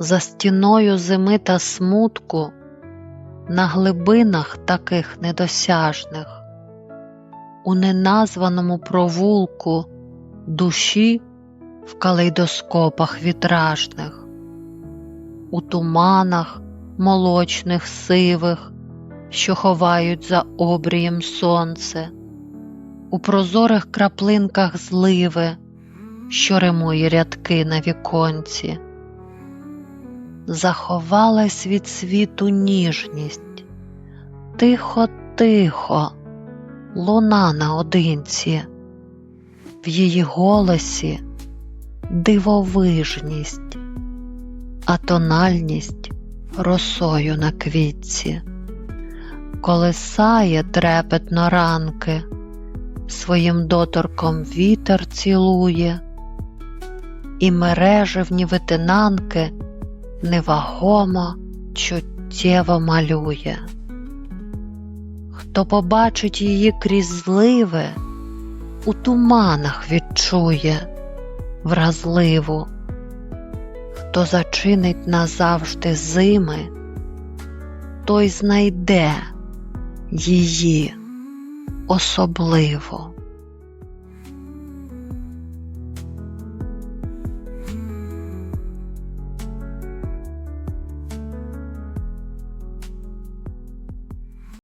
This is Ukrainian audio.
за стіною зими та смутку, на глибинах таких недосяжних, у неназваному провулку душі в калейдоскопах вітражних, у туманах молочних сивих, що ховають за обрієм сонце, у прозорих краплинках зливи, що римує рядки на віконці. Заховалась від світу ніжність, тихо, тихо, луна наодинці, в її голосі дивовижність, а тональність росою на квітці, колисає трепетно ранки, своїм доторком вітер цілує, і мережевні витинанки невагомо, чуттєво малює. Хто побачить її крізь зливи, у туманах відчує вразливу, хто зачинить назавжди зими, той знайде її особливо.